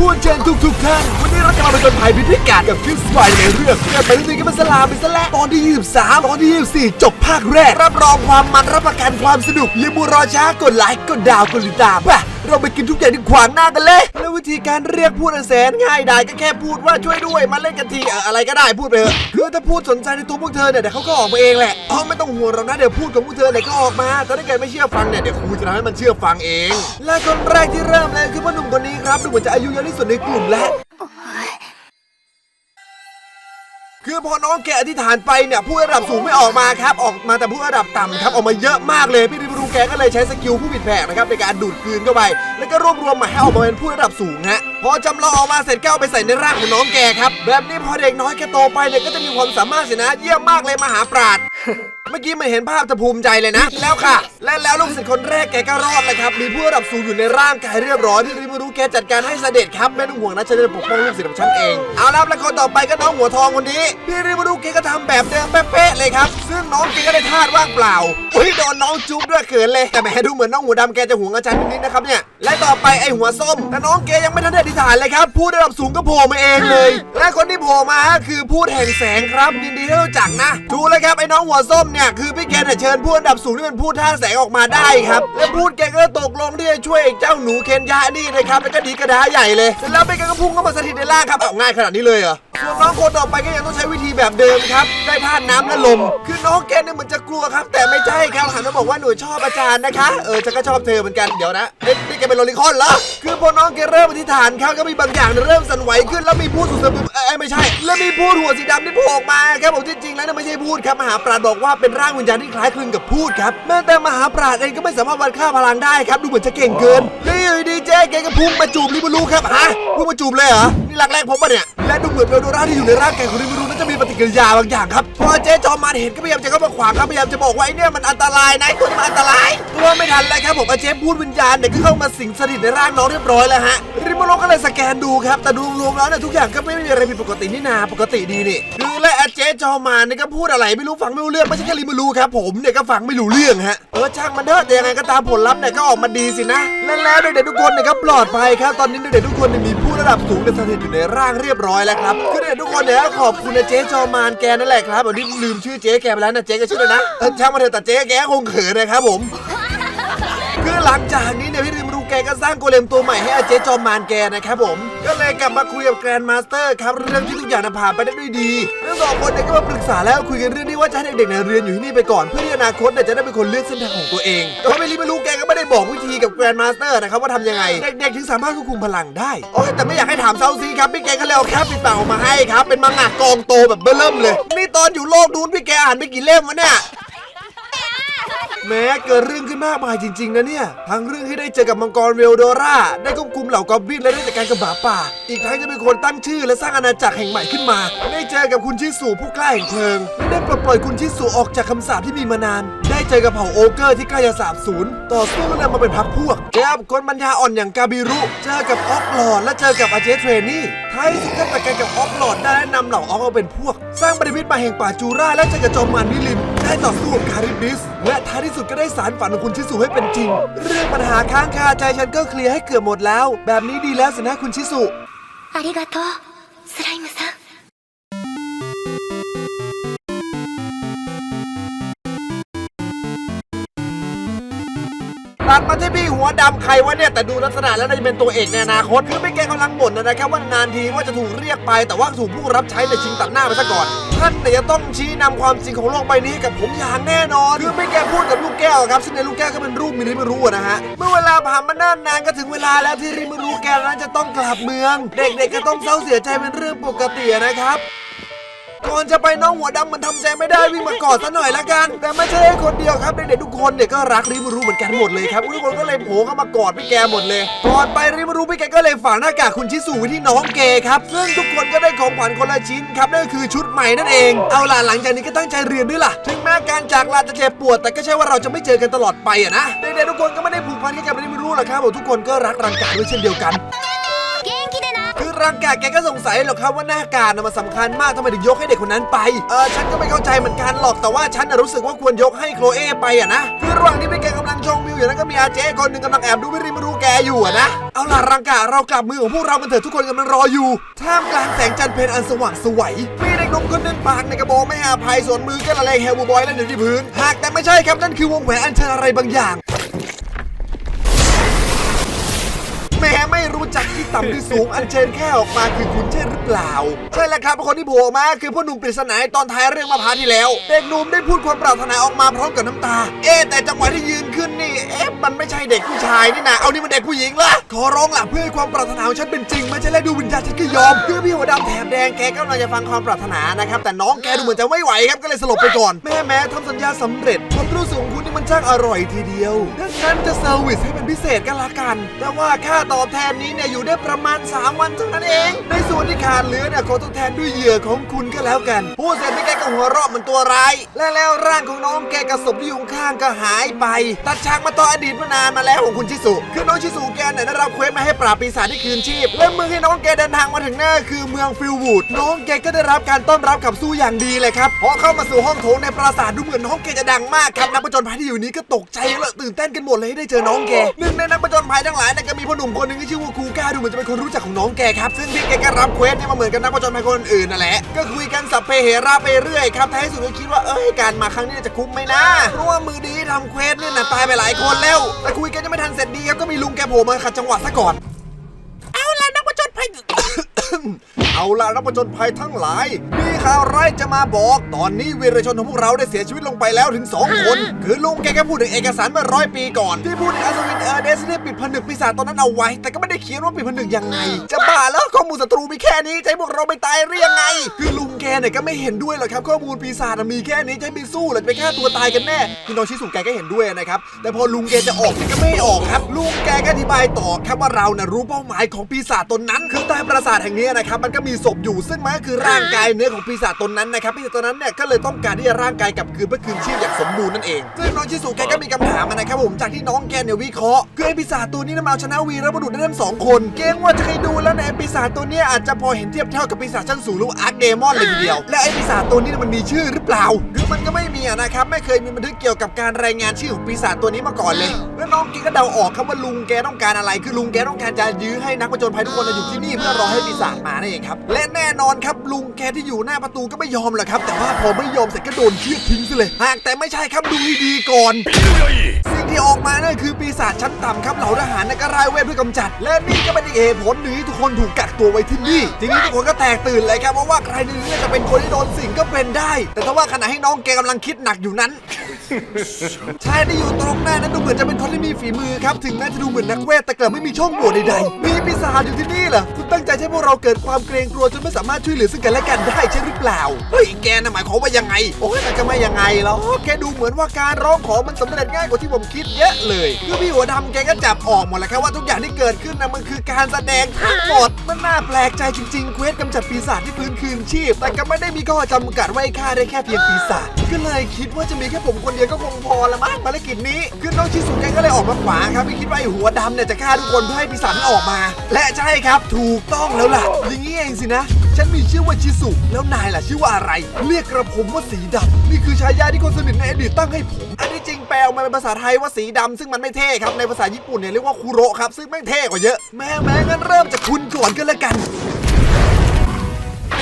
พูดเชิญทุกทุกๆท่าน วันนี้เราจะมาเป็นคนภัยพิพิการกับคริสไฟในเรื่องเกิดไปเรื่องนี้ก็เป็นสลามเป็นสละตอนที่ 23 ตอนที่ 24 จบภาคแรก รับรองความมันรับประกันความสนุกอย่ามัวรอช้ากดไลค์กดดาวกดติดตามไป เราไปกินทุกอย่างที่ขวางหน้ากันเลย แล้ววิธีการเรียกพูดอันแสนง่ายดายก็แค่พูดว่าช่วยด้วยมาเล่นกันทีเอออะไรก็ได้พูดไปเถอะคือถ้าพูดสนใจในตัวพวกเธอเนี่ยเดี๋ยวเขาก็ออกมาเองแหละอ๋อไม่ต้องห่วงหรอกนะเดี๋ยวพูดกับพวกเธอเดี๋ยวก็ออกมาแต่ถ้าเกิดไม่เชื่อฟังเนี่ยเดี๋ยวครูจะทำให้มันเชื่อฟังเอง และคนแรกที่เริ่มเลยคือพ่อหนุ่มคนนี้ครับดูเหมือนจะอายุเยอะที่สุดในกลุ่มและคือพอน้องแกอธิษฐานไปเนี่ยผู้ระดับสูงไม่ออกมาครับ ออกมาแต่ผู้ระดับต่ำครับออกมาเยอะมากเลยพี่ริ แกก็เลยใช้สกิลผู้ผิดแผกนะครับในการดูดกลืนเข้าไป แล้วก็รวบรวมมาให้ออกมาเป็นผู้ระดับสูงฮะพอจำลองออกมาเสร็จก็เอาไปใส่ในร่างของน้องแกครับแบบนี้พอเด็กน้อยแกโตไปเนี่ยก็จะมีความสามารถสินะ เยี่ยมมากเลยมหาปราดเมื่อกี้มันเห็นภาพจะภูมิใจเลยนะ แล้วค่ะ และแล้วลูกศิษย์คนแรกแกก็รอดเลยครับ มีผู้ระดับสูงอยู่ในร่างกายเรียบร้อยพี่ริมารู้แกจัดการให้เสด็จครับไม่ต้องห่วงนะฉันจะปกป้องลูกศิษย์ของฉันเองเอาละแล้วคนต่อไปก็น้องหัวทองคนนี้พี่ริมารู้แกก็ทำแบบเดิมเป๊ะๆเลยครับซึ่ง น้องแกก็ได้ธาตุว่างเปล่าอุ้ยโดนน้องจุ๊บด้วยเขินเลย แต่แหมดูเหมือนน้องหัวดำแกจะห่วงอาจารย์นิดๆนะครับเนี่ย และต่อไปไอหัวส้ม แต่น้องแกยังไม่ทันได้อธิษฐานเลยครับ ผู้ระดับสูงก็โผล่มาเองเลย และคนที่โผล่มาคือพูดแห่งแสงครับยินดีที่รู้จักนะ ดูเลยครับไอ้น้องหัวส้มเนี่ยคือพี่แกเนี่ยเชิญผู้อันดับสูงที่เป็นผู้ท่าแสงออกมาได้ครับและพูดแกก็ตกลงที่จะช่วยไอ้เจ้าหนูเคนยะนี่นะครับแล้วก็ดีกระดาใหญ่เลยเสร็จแล้วพี่แกก็พุ่งเข้ามาสถิตในร่างครับเอาง่ายขนาดนี้เลยเหรอส่วนน้องคนต่อไปก็ยังต้องใช้วิธีแบบเดิมครับได้ธาน้ำและลมคือน้องแกเนี่ยเหมือนจะกลัวครับ แต่ไม่ใช่ครับหันมาบอกว่าหนูชอบอาจารย์นะคะ เออจะก็ชอบเธอเหมือนกันเดี๋ยวนะเอ๊ะนี่แกเป็นโลลิคอนเหรอคือพอน้องแกเริ่มอธิษฐานครับก็มีบางอย่างเริ่มสั่นไหวขึ้นแล้วมีพูดสุดสะบึมเอ้ยไม่ใช่ แล้วมีพูดหัวสีดำที่โผล่ออกมาครับผมจริงๆแล้วเนี่ยไม่ใช่พูดครับมหาปราดบอกว่าเป็นร่างวิญญาณที่คล้ายคลึงกับพูดครับแม้แต่มหาปราดเองก็ไม่สามารถวัดค่าพลังได้ครับดูเหมือนจะเก่งเกินแล้วอยู่ดีเจ๊แกก็พุ่งมาจูบลิบลูครับฮะพุ่งมาจูบเลยเหรอนี่รักแรกพบปะเนี่ยและดูเหมือนเวลโดราที่อยู่ในร่างกายของลิบลูนั้นจะมี ปฏิกิริยาบางอย่างครับพอเจ๊จอมมาเห็นก็พยายามจะเข้ามาขวางครับพยายามจะบอกว่าไอ้เนี่ยมันอันตรายนะไอ้ตัวนี้มันอันตรายตัวไม่ทัน เลยครับผมอาเจ๊พูดวิญญาณเนี่ยก็เข้ามาสิงสถิตในร่างน้องเรียบร้อยแล้วฮะริมโลก็เลยสแกนดูครับ แต่ดูรวมแล้วเนี่ยทุกอย่างก็ไม่มีอะไรผิดปกตินี่นาปกติดีนี่คือและอาเจ๊จอมมารเนี่ยก็พูดอะไรไม่รู้ฟังไม่รู้เรื่องไม่ใช่แค่ริโลูครับผมเนี่ยก็ฟังไม่รู้เรื่องฮะเออช่างมันเถอะแต่ยังไงก็ตามผลลัพธ์เนี่ยก็ออกมาดีสินะและแล้วเด็กๆทุกคนเนี่ยก็ปลอดภัยครับตอนนี้เด็กๆทุกคนเนี่ยมีผู้ระดับสูงเนี่ยสถิตอยู่ในร่างเรียบร้อยแล้วครับคือเด็กทุกคนเนี่ยก็ขอบคุณนะเจ๊จอมารแกนั่นแหละครับวันนี้ลืมชื่อเจ๊แกไปแล้วนะเจ๊ก็ชื่ออะไรนะช่างมันเถอะแต่เจ๊แกคงเขินนะครับผม คือหลังจากนี้เนี่ยพี่ริมรูแกก็สร้างโกเลมตัวใหม่ให้อาเจจอมมานแกนะครับผม ก็เลยกลับมาคุยกับแกรนด์มาสเตอร์ครับเรื่องที่ทุกอย่างน่ะผ่านไปได้ด้วยดีทั้งสองคนเนี่ยก็มาปรึกษาแล้วคุยกันเรื่องที่ว่าจะให้เด็กๆเนี่ยเรียนอยู่ที่นี่ไปก่อนเพื่อที่อนาคตเนี่ยจะได้เป็นคนเลือกเส้นทางของตัวเองแต่ว่าพี่ริมรูแกก็ไม่ได้บอกวิธีกับแกรนด์มาสเตอร์นะครับว่าทำยังไงเด็กๆถึงสามารถควบคุมพลังได้โอ้ยแต่ไม่อยากให้ถามเซาซีครับพี่แกก็เลยเอาแคปปิดปากออกมาให้ครับเป็นมังงะกองโตแบบเบ้อเริ่มเลยนี่ตอนอยู่โลกนู้นพี่แกอ่านไม่กี่เล่มวะเนี่ย แม้เกิดเรื่องขึ้นมากมายจริง ๆ นะเนี่ย ทั้งเรื่องที่ได้เจอกับมังกรเวลโดรา ได้ควบคุมเหล่ากอบบินและได้จัดการกับหมาป่า อีกทั้งจะเป็นคนตั้งชื่อและสร้างอาณาจักรแห่งใหม่ขึ้นมา ได้เจอกับคุณชิสุผู้กล้าแห่งเพลิง และได้ปลดปล่อยคุณชิสุออกจากคำสาปที่มีมานาน ได้เจอกับเผ่าโอเกอร์ที่ใกล้จะสาบสูญต่อสู้และมาเป็นพักพวก เจอกับคนปัญญาอ่อนอย่างกาบิรุ เจอกับออกหลอดและเจอกับอาเจเทรนี่ท้ายสุดก็จัดการกับออกหลอดได้และนำเหล่าออกมาเป็นพวก สร้างบริมิตมาแห่งป่าจูราและเจอกับจอมมารมิลิน ได้ต่อสู้กับคาริบิส และท้ายที่สุดก็ได้สารฝันของคุณชิสุให้เป็นจริง เรื่องปัญหาค้างคาใจฉันก็เคลียร์ให้เกือบหมดแล้ว แบบนี้ดีแล้วสินะคุณชิสุ ありがとうスライムさん ตัดมาที่พี่หัวดำใครวะเนี่ยแต่ดูลักษณะแล้วน่าจะเป็นตัวเอกในอนาคตคือพี่แกกำลังบ่นนะครับว่านานทีว่าจะถูกเรียกไป แต่ว่าถูกผู้รับใช้ในยชิงตัดหน้าไปซะก่อนท่านเนี่ยจะต้องชี้นำความจริงของโลกใบนี้ให้กับผมอย่างแน่นอนคือพี่แกพูดกับลูกแก้วครับซึ่งในลูกแก้วก็เป็นรูปมิริไม่รู้อะนะฮะเมื่อเวลาผ่านมานานนานก็ถึงเวลาแล้วที่ริมารู้แกนั้นจะต้องกลับเมือง เด็กๆก็ต้องเศร้าเสียใจเป็นเรื่องปกตินะครับ ก่อนจะไปน้องหัวดำมันทำแซงไม่ได้วิ่งมากอดซะหน่อยละกัน แต่ไม่ใช่คนเดียวครับเด็กๆทุกคนเนี่ยก็รักริมรู้เหมือนกันหมดเลยครับทุกคนก็เลยโผล่เข้ามากอดพี่แกหมดเลยก่อนไปริมรู้พี่แกก็เลยฝากหน้ากากคุณชิสุไว้ที่น้องแกครับซึ่งทุกคนก็ได้ของขวัญคนละชิ้นครับนั่นคือชุดใหม่นั่นเอง เอาล่ะหลังจากนี้ก็ตั้งใจเรียนด้วยล่ะถึงแม้การจากลาจะเจ็บปวด แต่ก็ใช่ว่าเราจะไม่เจอกันตลอดไปอะนะเด็กๆทุกคนก็ไม่ได้ผูกพันแค่กับริมรู้หรอกครับทุกคนก็รักรังกาด้วยเช่นเดียวกัน ร่างกายแกก็สงสัยหรอกครับว่าหน้าการน่ะมันสำคัญมากทำไมถึงยกให้เด็กคนนั้นไป เออฉันก็ไม่เข้าใจเหมือนกันหรอกแต่ว่าฉันน่ะรู้สึกว่าควรยกให้โคลเอไปอะนะคือระหว่างที่พี่แกกำลังชมวิวอยู่นั้นก็มีอาเจคนหนึ่งกำลังแอบดูวิริมารูแกอยู่อะนะเอาล่ะร่างกายเรากลับมือของพวกเรากันเถอะทุกคนกำลังรออยู่ท่ามกลางแสงจันทร์เพลนอันสว่างสวยมีเด็กหนุ่มคนหนึงปากในกระบอกไม่ให้อภัยส่วนมือก็ละเลงเฮลบูบอยเล่นอยู่ที่พื้นหากแต่ไม่ใช่ครับนั่นคือวงแหวนอันเชิญอะไรบางอย่าง แม้ไม่รู้จักที่ต่ำที่สูงอันเชิญแค่ออกมาคือคุณใช่หรือเปล่า ใช่แล้วครับคนที่โผล่มาคือพ่อหนุ่มปริศนาตอนท้ายเรื่องมาพร้าวที่แล้ว เด็กหนุ่มได้พูดความปรารถนาออกมาพร้อมกับน้ำตา เอ๊แต่จังหวะที่ยืนขึ้นนี่เอ๊ะมันไม่ใช่เด็กผู้ชายนี่นะเอานี่มันเด็กผู้หญิงละขอร้องล่ะเพื่อให้ความปรารถนาของฉันเป็นจริงไม่ใช่แค่ดูวิญญาณฉันก็ยอมเพื่อพี่หัวดำแถบแดงแกก็กำลังจะฟังความปรารถนานะครับแต่น้องแกดูเหมือนจะไม่ไหวครับก็เลยสลบไปก่อนแม่แม้ทำสัญญาสำเร็จความรู้สึกของคุณนี่มันช่างอร่อยทีเดียวดังนั้นจะเซอร์วิสให้เป็นพิเศษกันละกัน แต่ว่าค่าตอบแทนนี้เนี่ยอยู่ได้ประมาณ 3 วันเท่านั้นเอง ในส่วนที่ขาดเหลือเนี่ยขอทดแทนด้วยเหยื่อของคุณก็แล้วกัน พูดเสร็จพี่แกก็หัวเราะเหมือนตัวร้าย และแล้วร่างของน้องแกกับศพที่อยู่ข้างก็หายไป ตัดฉากมาต่ออดีตมานานมาแล้วของคุณชิสุ คือน้องชิสุแกเนี่ยได้รับเควสมาให้ปราบปีศาจที่คืนชีพ และเมืองที่น้องแกเดินทางมาถึงนั่นคือเมืองฟิลวูด น้องแกก็ได้รับการต้อนรับขับสู้อย่างดีเลยครับพอเข้ามาสู่ห้องโถงในปราสาทดูเหมือนน้องแกจะดังมากครับนักผจญภัยที่อยู่นี้ก็ตกใจและตื่นเต้นกันหมดเลยได้เจอน้องแกหนึ่งในนักผจญภัยทั้งหลายเนี่ยก็มีพ่อหนุ่มคนหนึ่งที่ชื่อว่าคูก้าดูเหมือนจะเป็นคนรู้จักของน้องแกครับซึ่งพี่แกก็รับเควสเนี่ยมาเหมือนกับนักผจนภัยคนอื่นนั่นแหละก็คุยกันสับเพเหระไปเรื่อยครับท้ายสุดก็คิดว่าเอ้ยการมาครั้งนี้จะคุ้มไหมนะเพราะว่ามือดีทำเควสเนี่ยนะตายไปหลายคนแล้วแต่คุยกันยังไม่ทันเสร็จดีครับก็มีลุงแกโผล่มาขัดจังหวะซะก่อนเอาละนักผจนภัย เอาล่ะนักผจญภัยทั้งหลาย มีข่าวร้ายจะมาบอก ตอนนี้วีรชนของพวกเราได้เสียชีวิตลงไปแล้วถึง 2 คน คือลุงแกก็พูดถึงเอกสารเมื่อร้อยปีก่อน ที่พูดถึงอัศวินเออร์เดสได้ปิดผนึกปีศาจตอนนั้นเอาไว้ แต่ก็ไม่ได้เขียนว่าปิดผนึกยังไง จะบ้าแล้วข้อมูลศัตรูมีแค่นี้จะให้พวกเราไปตายหรือยังไง คือลุงแกเนี่ยก็ไม่เห็นด้วยหรอกครับข้อมูลปีศาจน่ะมีแค่นี้จะให้ไปสู้หรือจะไปฆ่าตัวตายกันแน่คือน้องชิสุแกก็เห็นด้วยนะครับแต่พอลุงแกจะออกเนี่ยก็ไม่ออกครับลุงแกก็อธิบายต่อครับว่าเราน่ะรู้เป้าหมายของปีศาจตนนั้น คือใต้ปราสาทแห่งนี้นี้นะครับมันก็มีศพอยู่ซึ่งมันก็คือร่างกายเนื้อของปีศาจตนนั้นนะครับปีศาจตนนั้นเนี่ยก็เลยต้องการที่จะร่างกายกลับคืนเพื่อคืนชีพอย่างสมบูรณ์นั่นเองซึ่งน้องชิสุแกก็มีคำถามนะครับผมจากที่น้องแกเนี่ยวิเคราะห์คือไอ้ปีศาจตัวนี้นะมาเอาชนะวีรบุรุษได้ทั้งสองคนเกรงว่าจะเคยดูแล้วในปีศาจตัวนี้อาจจะพอเห็นเทียบเท่ากับปีศาจชั้นสูงหรือาอาร์คเดมอนเลยทีเดียว และไอ้ปีศาจตัวนี้มันมีชื่อหรือเปล่า คือมันก็ไม่มีนะครับไม่เคยมีบันทึกเกี่ยวกับการรายงานชื่อของปีศาจตัวนี้มาก่อนเลยแล้วน้องแกก็เดาออกครับว่าลุงแกต้องการอะไร คือลุงแกต้องการจะยื้อให้นักผจญภัยทุกคนอยู่ที่นี่เพื่อรอให้ปีศาจมานั่นเองครับ และแน่นอนครับลุงแกที่อยู่หน้าประตูก็ไม่ยอมหรอกครับ แต่ว่าพอไม่ยอมเสร็จก็โดนเชือดทิ้งซะเลย หากแต่ไม่ใช่ครับดูให้ดีก่อน สิ่งที่ออกมานั่นคือปีศาจชั้นต่ำครับเหล่าทหารนัก็รายเวทเพื่อกำจัด และนี่ก็เป็นอีกเหตุผลหนึ่งที่ทุกคนถูกกักตัวไว้ที่นี่ทีนี้ทุกคนก็แตกตื่นเลยครับเพราะว่าใครในนี้จะเป็นคนที่โดนสิงก็เป็นได้ แต่ถ้าว่าขณะให้น้องแกกำลังคิดหนักอยู่นั้น ชายที่อยู่ตรงหน้านั้นดูเหมือนจะเป็นคนที่มีฝีมือครับ ถึงแม้จะดูเหมือนนักเวทแต่เกิดไม่มีช่องโหว่ใดๆ มีปีศาจอยู่ที่นี่เหรอ คุณตั้งใจให้พวกเราเกิดความเกรงกลัวจนไม่สามารถช่วยเหลือซึ่งกันและกันได้ใช่หรือเปล่า เฮ้ยแกน่ะหมายความว่ายังไง โอ้ยมันจะไม่ยังไงหรอกแค่ดูเหมือนว่าการร้องขอมันสำเร็จง่ายกว่าที่ผมคิดเยอะเลย คือพี่หัวดำแกก็จับออกหมดแล้วครับว่าทุกอย่างที่เกิดขึ้นนะมันคือการแสดงทั้งหมด มันน่าแปลกใจจริงๆ เควสกำจัดปีศาจที่ฟื้นคืนชีพ แต่ก็ไม่ได้มีข้อจำกัดว่าให้ฆ่าได้แค่เพียงปีศาจ ก็เลยคิดว่าจะมีแค่ผมคนดียก็คงพอละมั้งภารกิจนี้คือน้องชิสุแกก็เลยออกมาขวางครับไม่คิดว่าไอ้หัวดำเนี่ยจะฆ่าทุกคนเพื่อให้ปีศาจนั้นออกมา และใช่ครับถูกต้องแล้วล่ะอย่างนี้เองสินะฉันมีชื่อว่าชิสุแล้วนายล่ะชื่อว่าอะไร เรียกกระผมว่าสีดำนี่คือฉายาที่คนสนิทในอดีตตั้งให้ผม อันนี้จริงแปลออกมาเป็นภาษาไทยว่าสีดำซึ่งมันไม่เท่ครับในภาษาญี่ปุ่นเนี่ยเรียกว่าคุโระครับซึ่งแม่งเท่กว่าเยอะแม่แม่งั้นเริ่มจากคุณก่อนก็แล้วกัน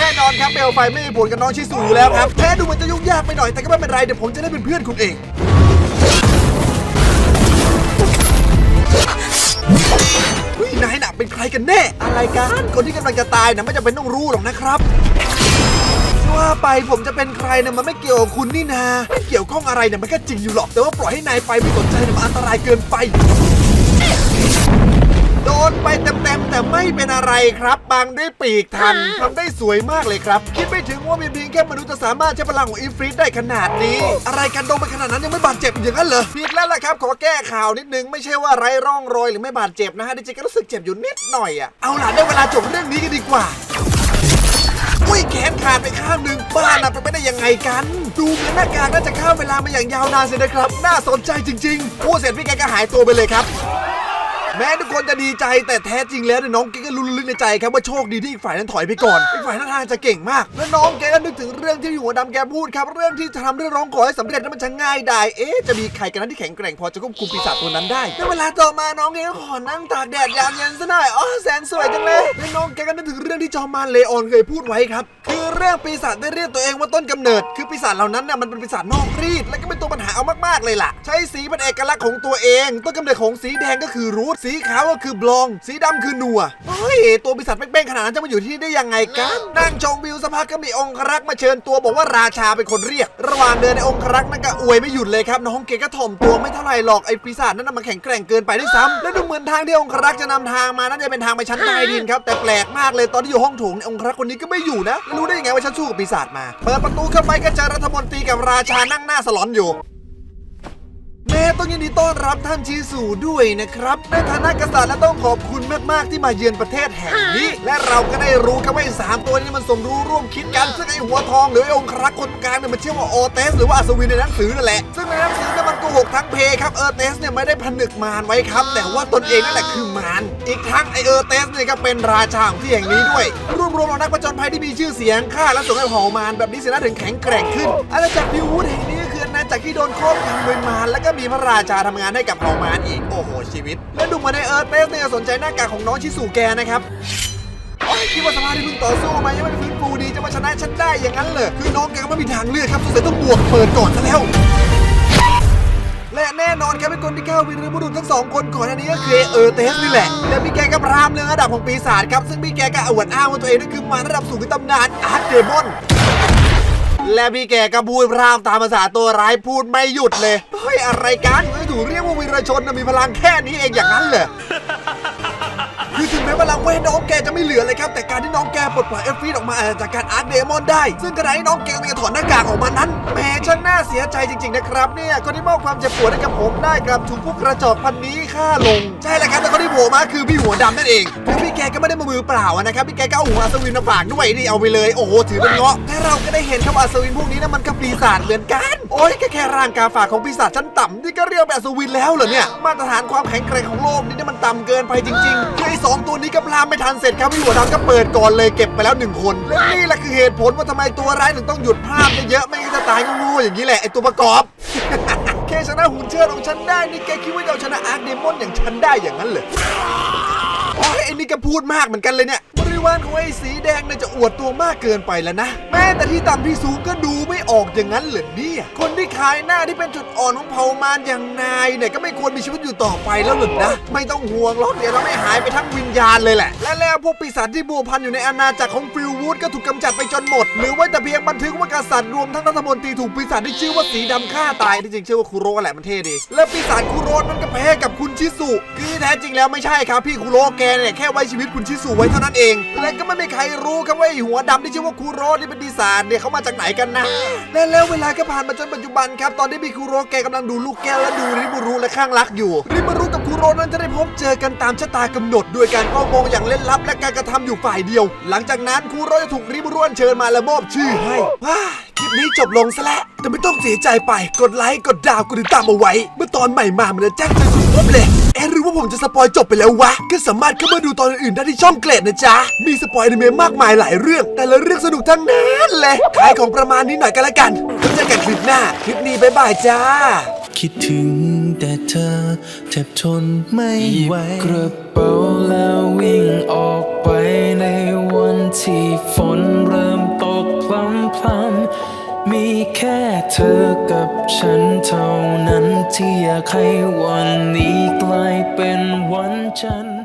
น่นอนครับเปลวไฟไม่มีผลกับน้องชิสุอยู่แล้วครับแพ้ดูเหมันจะยุ่งยากไปหน่อยแต่ก็ไม่เป็นไรเดี๋ยวผมจะได้เป็นเพื่อนคุณเอง เฮ้ยนายน่ะเป็นใครกันแน่ อะไรกัน คนที่กำลังจะตายนะไม่จำเป็นต้องรู้หรอกนะครับว่าไปผมจะเป็นใครนะมันไม่เกี่ยวกับคุณนี่นาไม่เกี่ยวข้องอะไรเนี่ยมันก็จริงอยู่หรอก แต่ว่าปล่อยให้นายไปไม่สนใจเนี่ยมันอันตรายเกินไป นไปเต็มๆแต่ไม่เป็นอะไรครับบังด้วยปีกทันทำได้สวยมากเลยครับ คิดไม่ถึงว่าเพียงแค่มนุษย์จะสามารถใช้พลังของอินฟริตได้ขนาดนี้ อะไรกันโดนไปขนาดนั้นยังไม่บาดเจ็บอย่างนั้นเหรอผิดแล้วล่ะครับ ขอแก้ข่าวนิดนึงไม่ใช่ว่าไร้ร่องรอยหรือไม่บาดเจ็บนะฮะดิฉันก็รู้สึกเจ็บอยู่นิดหน่อยอะเอาล่ะได้เวลาจบเรื่องนี้กันดีกว่าอุ้ยแขนขาดไปข้างหนึ่งบ้านน่ะเป็นไปได้ยังไงกัน ดูเหมือนหน้ากากน่าจะข้ามเวลามาอย่างยาวนานเลยนะครับ น่าสนใจจริงๆพูดเสร็จพี่แกก็หายตัวไปเลยครับ แม้ทุกคนจะดีใจแต่แท้จริงแล้วเนี่ยน้องเกก็รู้ลึกในใจครับว่าโชคดีที่อีกฝ่ายนั้นถอยไปก่อนอีกฝ่ายนั้นทางจะเก่งมาก และน้องเกก็นึกถึงเรื่องที่หัวดำแกพูดครับ เรื่องที่จะทำเรื่องร้องขอให้สำเร็จนั้นมันจะง่ายได้เอ๊ะจะมีใครกันนั้นที่แข็งแกร่งพอจะควบคุมปีศาจตัวนั้นได้ในเวลาต่อมาน้องเกก็ขอนั่งตากแดดยามเย็นซะหน่อยอ๋อแสนสวยจังเลยและน้องแกก็นึกถึงเรื่องที่จอมมารเลออนเคยพูดไว้ครับคือเรื่องปีศาจได้เรียกตัวเองว่าต้นกำเนิด คือปีศาจเหล่านั้นน่ะมันเป็นปีศาจนอกรีดและก็เป็นตัวปัญหาเอามากๆเลยล่ะ ใช้สีเป็นเอกลักษณ์ของตัวเอง ต้นกำเนิดของสีแดงก็คือรูทสขาวก็คือบลอง สีดำคือนัวเฮ้ยตัวปีศาจเป้งๆขนาดนั้นจะมาอยู่ที่นี่ได้ยังไงกัน นั่งชมวิวสักพักก็มีองครักษ์มาเชิญตัวบอกว่าราชาเป็นคนเรียก ระหว่างเดินในองครักษ์นั่นก็อวยไม่หยุดเลยครับน้องเกก็ถ่อมตัวไม่เท่าไหร่หรอกไอ้ปีศาจนั่นนะมันแข็งแกร่งเกินไปด้วยซ้ำและดูเหมือนทางที่องครักษ์จะนำทางมาน่าจะเป็นทางไปชั้นใต้ดินครับแต่แปลกมากเลยตอนที่อยู่ห้องโถงเนี่ยองครักษ์คนนี้ก็ไม่อยู่นะแล้วรู้ได้ยังไงว่าฉันสู้กับปีศาจมาเปิดประตูเข้าไปก็เจอรัฐมนตรีกับราชานั่งหน้าสลอนอยู่แม่ ต้องยินดีต้อนรับท่านชีสูด้วยนะครับในฐานะกษัตริย์และต้องขอบคุณมากๆที่มาเยือนประเทศแห่งนี้ และเราก็ได้รู้ครับว่าไอ้สามตัวนี้มันสมรู้ร่วมคิดกันซึ่งไอ้หัวทองหรือไอ้องครักษ์คนกลางเนี่ยมันชื่อว่าโอเตสหรือว่าอัศวินในหนังสือนั่นแหละซึ่งในหนังสือเนี่ยมันโกหกทั้งเพครับเออเตสเนี่ยไม่ได้ผนึกมารไว้ครับ แต่ว่าตนเองนั่นแหละคือมารอีกทั้งไอเออเตสเนี่ยก็เป็นราชาของที่แห่งนี้ด้วย รวมรวมๆเอานักผจญภัยที่มีชื่อเสียงฆ่าและส่งให้เผ่ามารแบบนี้เสียนะถึงแข็งแกร่งขึ้นอาณาจักรพิววูดแห่งนี้ ก็คืออาณากที่โดนครอบงำโดยมารแล้วก็มีพระราชาทำงานให้กับเผ่ามารอีกโอ้โหชีวิต และดูมาในเออเตสเนี่ยสนใจหน้ากากของน้องชิสุแกนะครับคิดว่าสภาพที่เพิ่งต่อสู้มายังไม่ฟื้นฟูดีจะมาชนะฉันได้อย่างนั้นเหรอคือน้องแกก็ไม่มีทางเลือกครับสงสัยต้องบวกเปิดก่อนซะแล้วและแน่นอนครับเป็นคนที่เข้าวินรือบุรุษทั้งสองคนก่อนอันนี้ก็คือเออเตสนี่แหละและพี่แกก็พรามเรื่องระดับของปีศาจครับซึ่งพี่แกก็อวดอ้างว่าตัวเองนั่นคือมารระดับสูงในตำนานอาร์ตเดมอน และพี่แกก็พูดพรามตามภาษาตัวร้ายพูดไม่หยุดเลย เฮ้ย อะไรกันเฮ้ยถูกเรียกว่าวีรชนนะมีพลังแค่นี้เองอย่างนั้นเหรอ คือถึงแม้พลังเวทน้องแกจะไม่เหลือเลยครับแต่การที่น้องแกปลดปล่อยเอฟฟีดออกมาจากการอาร์คเดมอนได้ ซึ่งกระไรที่น้องแกกำลังจะถอดหน้ากากออกมานั้นแหมช่างน่าเสียใจจริงๆนะครับเนี่ยคนที่มอบความเจ็บปวดให้กับผมได้กลับถูกพวกกระจอกพันนี้ฆ่าลง ใช่แล้วครับแต่คนที่โผล่มาคือพี่หัวดำนั่นเองคือพี่แกก็ไม่ได้มามือเปล่านะครับพี่แกก็เอาหัวอัศวินมาฝากด้วยนี่เอาไปเลยโอ้โหถือเป็นเงาะและเราก็ได้เห็นครับว่าอัศวินพวกนี้นะมันก็ปีศาจเหมือนกัน โอ้ยแค่แค่ร่างกาฝากของปีศาจชั้นต่ำนี่ก็เรียกเป็นอัศวินแล้วเหรอเนี่ยมาตรฐานความแข็งแกร่งของโลกนี่เนี่มันต่ำเกินไปจริงๆคือไอ้สองตัวนี้ก็พลามไม่ทันเสร็จครับพี่หัวดำก็เปิดก่อนเลยเก็บไปแล้วหนึ่งคนและนี่แหละคือเหตุผลว่าทำไมตัวร้ายถึงต้องหยุดภาพเยอะๆไม่งั้นจะตายงูๆอย่างนี้แหละไอตัวประกอบแค่ชนะหุ่นเชิดของฉันได้นี่แกคิดว่าจะเอาชนะอาร์คเดมอนอย่างฉันได้อย่างนั้นเหรอโอ้ยไอ้นี่ก็พูดมากเหมือนกันเลยเนี่ย ริวารของไอ้สีแดงเนี่ยจะอวดตัวมากเกินไปแล้วนะ แม้แต่ที่ต่ำที่สูงก็ดูไม่ออกอย่างนั้นเหรอเนี่ย คนที่ขายหน้าที่เป็นจุดอ่อนของเผ่ามารอย่างนายเนี่ยก็ไม่ควรมีชีวิตอยู่ต่อไปแล้วหรือนะ ไม่ต้องห่วงหรอกเดี๋ยวเราไม่หายไปทั้งวิญญาณเลยแหละ และแล้วพวกปีศาจที่บัวพันอยู่ในอาณาจักรของฟิล วูดก็ถูกกำจัดไปจนหมด หรือว่าแต่เพียงบันทึกว่ากษัตริย์รวมทั้งรัฐมนตรีถูกปีศาจที่ชื่อว่าสีดำฆ่าตายที่จริงชื่อว่าคุโรแหละมันเท่ดี และปีศาจคุโรนั้นก็แพ้กับคุณชิสุคือแท้จริงแล้วไม่ใช่ครับพี่คุโรแกเนี่ยแค่ไว้ชีวิตคุณชิสุไว้เท่านั้นเอง และก็ไม่มีใครรู้ครับว่าไอหัวดำที่ชื่อว่าคุโร่ที่เป็นปีศาจเนี่ยเขามาจากไหนกันนะ และแล้วเวลาก็ผ่านมาจนปัจจุบันครับตอนที่มีคุโรแกกำลังดูลูกแก้วและดูริบุรุและข้างรักอยู่ริบุรุกับคุโรนั้นจะได้พบเจอกันตามชะตากำหนด ด้วยการเฝ้ามองอย่างเล่นลับและการกระทำอยู่ฝ่ายเดียว หลังจากนั้นคุโรจะถูกริบุรุอัญเชิญมาและมอบชื่อให้ว้าคลิปนี้จบลงซะแล้วแต่ไม่ต้องเสียใจไปกดไลค์กดดาวกดติดตามเอาไว้ เมื่อตอนใหม่มามันจะแจ้งเตือนคุณครบเลยเอ๊ะหรือว่าผมจะสปอยจบไปแล้ววะ ก็สามารถเข้ามาดูตอนอื่นๆได้ที่ช่องเกรดนะจ๊ะ มีสปอยอนิเมะมากมายหลายเรื่อง แต่ละเรื่องสนุกทั้งนั้นเลยขายของประมาณนี้หน่อยกันละกันแล้วเจอกันคลิปหน้า คลิปนี้บ๊ายบายจ้า คิดถึงแต่เธอแทบทนไม่ไหวกระเป๋าแล้ววิ่งออกไปในวัน ที่ฝนเริ่มตกพลำพลำมีแค่เธอกับฉันเท่านั้นที่อยากให้วันนี้กลายเป็นวันจันทร์